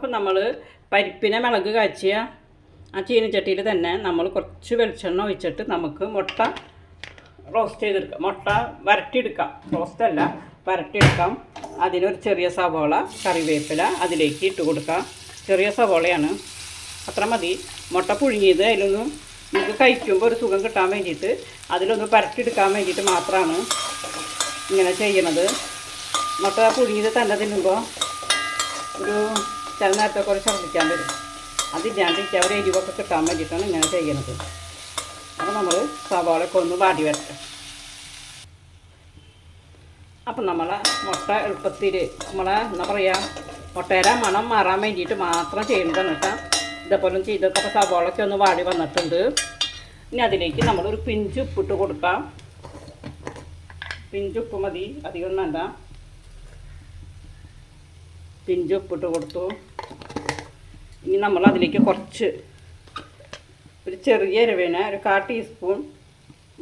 അപ്പം നമ്മൾ പരിപ്പിനെ മുളക് കാച്ചിയ ആ ചീനച്ചട്ടിയിൽ തന്നെ നമ്മൾ കുറച്ച് വെളിച്ചെണ്ണ ഒഴിച്ചിട്ട് നമുക്ക് മുട്ട റോസ്റ്റ് ചെയ്തെടുക്കാം. മുട്ട വരട്ടിയെടുക്കാം. റോസ്റ്റ് അല്ല വരട്ടിയെടുക്കാം. അതിനൊരു ചെറിയ സവോള കറിവേപ്പില അതിലേക്ക് ഇട്ട് കൊടുക്കാം. ചെറിയ സവോളയാണ്. അത്ര മതി. മുട്ട പുഴുങ്ങിയത് അതിലൊന്നും നമുക്ക് കഴിക്കുമ്പോൾ ഒരു സുഖം കിട്ടാൻ വേണ്ടിയിട്ട് അതിലൊന്ന് പരട്ടിയെടുക്കാൻ വേണ്ടിയിട്ട് മാത്രമാണ് ഇങ്ങനെ ചെയ്യണത്. മുട്ട പുഴുങ്ങിയത് തന്നെ തിന്നുമ്പോൾ ഒരു ചില കുറച്ച് ഛർദ്ദിക്കാൻ വരും. അതില്ലാണ്ടിരിക്കുക ചവരെ എരിവൊക്കെ കിട്ടാൻ വേണ്ടിയിട്ടാണ് ഇങ്ങനെ ചെയ്യണത്. അപ്പോൾ നമ്മൾ സവാളയൊക്കെ ഒന്ന് വാടി വരട്ടെ. അപ്പം നമ്മളെ മുട്ട എളുപ്പത്തിൽ നമ്മളെ എന്താ പറയുക മുട്ടയുടെ മണം മാറാൻ വേണ്ടിയിട്ട് മാത്രം ചെയ്യുന്നതാണ് കേട്ടോ. ഇതേപോലെ ചെയ്തൊക്കെ സവാളൊക്കെ ഒന്ന് വാടി വന്നിട്ടുണ്ട്. ഇനി അതിലേക്ക് നമ്മളൊരു പിഞ്ച് ഉപ്പിട്ട് കൊടുക്കാം. പിഞ്ച് ഉപ്പ് മതി അധികം വേണ്ട. പിഞ്ച് ഉപ്പിട്ട് കൊടുത്തു. ഇനി നമ്മൾ അതിലേക്ക് കുറച്ച് ഒരു ചെറിയ എരിവേന ഒരു കാ ടീസ്പൂൺ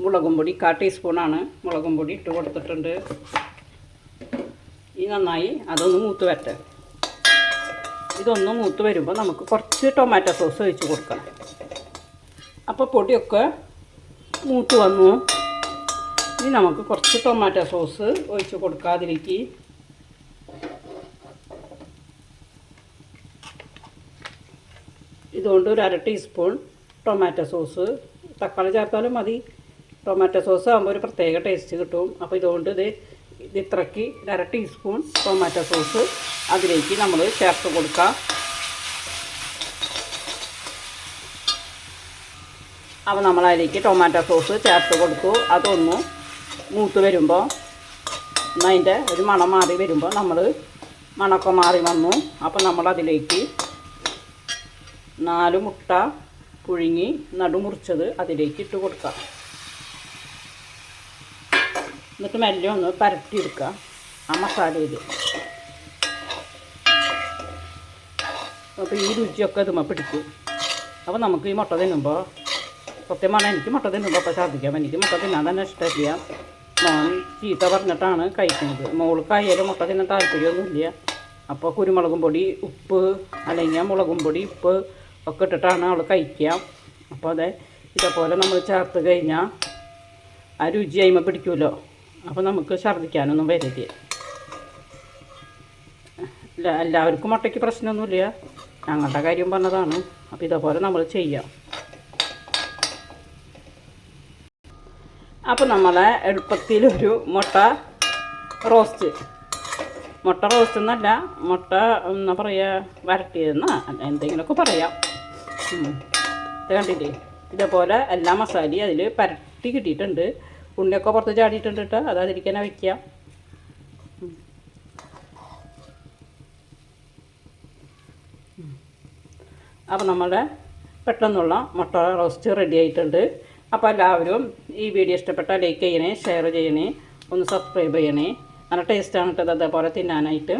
മുളകും പൊടി കാ ടീസ്പൂണാണ് മുളകും പൊടി ഇട്ട് കൊടുത്തിട്ടുണ്ട്. ഈ നന്നായി അതൊന്ന് മൂത്ത് വരട്ടെ. ഇതൊന്ന് മൂത്ത് വരുമ്പോൾ നമുക്ക് കുറച്ച് ടൊമാറ്റോ സോസ് ഒഴിച്ച് കൊടുക്കണം അപ്പോൾ പൊടിയൊക്കെ മൂത്ത് വന്നു. ഇനി നമുക്ക് കുറച്ച് ടൊമാറ്റോ സോസ് ഒഴിച്ച് കൊടുക്കാം ഇതുകൊണ്ട് ഒരു അര ടീസ്പൂൺ ടൊമാറ്റോ സോസ്. തക്കാളി ചേർത്താലും മതി. ടൊമാറ്റോ സോസ് ആകുമ്പോൾ ഒരു പ്രത്യേക ടേസ്റ്റ് കിട്ടും. അപ്പോൾ ഇതുകൊണ്ട് ഇത് ഇത് ഇത്രയ്ക്ക് അര ടീസ്പൂൺ ടൊമാറ്റോ സോസ് അതിലേക്ക് നമ്മൾ ചേർത്ത് കൊടുക്കാം. അപ്പോൾ നമ്മൾ അതിലേക്ക് ടൊമാറ്റോ സോസ് ചേർത്ത് കൊടുത്തു. അതൊന്ന് മൂത്ത് വരുമ്പോൾ അതിന്റെ ഒരു മണം മാറി വരുമ്പോൾ നമ്മൾ മണമൊക്കെ മാറി വന്നു. അപ്പോൾ നമ്മൾ അതിലേക്ക് നാല് മുട്ട പുഴുങ്ങി നടുമുറിച്ചത് അതിലേക്ക് ഇട്ട് കൊടുക്കാം. എന്നിട്ട് മെല്ലെ ഒന്ന് പരട്ടിയെടുക്കുക ആ മസാലയിൽ. അപ്പോൾ ഈ രുചിയൊക്കെ ഇതുമ്മ പിടിക്കും. അപ്പോൾ നമുക്ക് ഈ മുട്ട തിന്നുമ്പോൾ സത്യമാണ് എനിക്ക് മുട്ട തിന്നുമ്പോൾ അപ്പോൾ ഛർദ്ദിക്കാം എനിക്ക് മുട്ട തിന്നാൻ തന്നെ ഇഷ്ടമില്ല. മോൻ ചീത്ത പറഞ്ഞിട്ടാണ് കഴിക്കുന്നത്. മോൾക്കായാലും മുട്ട തിന്നാൻ താല്പര്യമൊന്നുമില്ല. അപ്പോൾ കുരുമുളകും പൊടി ഉപ്പ് അല്ലെങ്കിൽ മുളകും പൊടി ഉപ്പ് ഒക്കെ ഇട്ടിട്ടാണ് അവൾ കഴിക്കുക. അപ്പോൾ അതെ ഇതേപോലെ നമ്മൾ ചേർത്ത് കഴിഞ്ഞാൽ ആ രുചി അയിമ പിടിക്കുമല്ലോ അപ്പോൾ നമുക്ക് ഛർദ്ദിക്കാനൊന്നും വരില്ല എല്ലാവർക്കും മുട്ടയ്ക്ക് പ്രശ്നമൊന്നുമില്ല. ഞങ്ങളുടെ കാര്യം പറഞ്ഞതാണ്. അപ്പോൾ ഇതേപോലെ നമ്മൾ ചെയ്യാം. അപ്പോൾ നമ്മളെ എളുപ്പത്തിലൊരു മുട്ട റോസ്റ്റ്. മുട്ട റോസ്റ്റ് എന്നല്ല മുട്ട എന്താ പറയുക വരട്ടിയതെന്നാ എന്തെങ്കിലുമൊക്കെ പറയാം. ഇത് കണ്ടില്ലേ? ഇതേപോലെ എല്ലാ മസാലയും അതിൽ പരട്ടി കിട്ടിയിട്ടുണ്ട്. ഉണ്ണിയൊക്കെ പുറത്ത് ചാടിയിട്ടുണ്ട് കേട്ടോ അത് വയ്ക്കുക. അപ്പോൾ നമ്മുടെ പെട്ടെന്നുള്ള മുട്ട റോസ്റ്റ് റെഡി ആയിട്ടുണ്ട്. അപ്പോൾ എല്ലാവരും ഈ വീഡിയോ ഇഷ്ടപ്പെട്ടാൽ ലൈക്ക് ചെയ്യണേ ഷെയർ ചെയ്യണേ ഒന്ന് സബ്സ്ക്രൈബ് ചെയ്യണേ. നല്ല ടേസ്റ്റാണ് കേട്ടത് അതേപോലെ തിന്നാനായിട്ട്.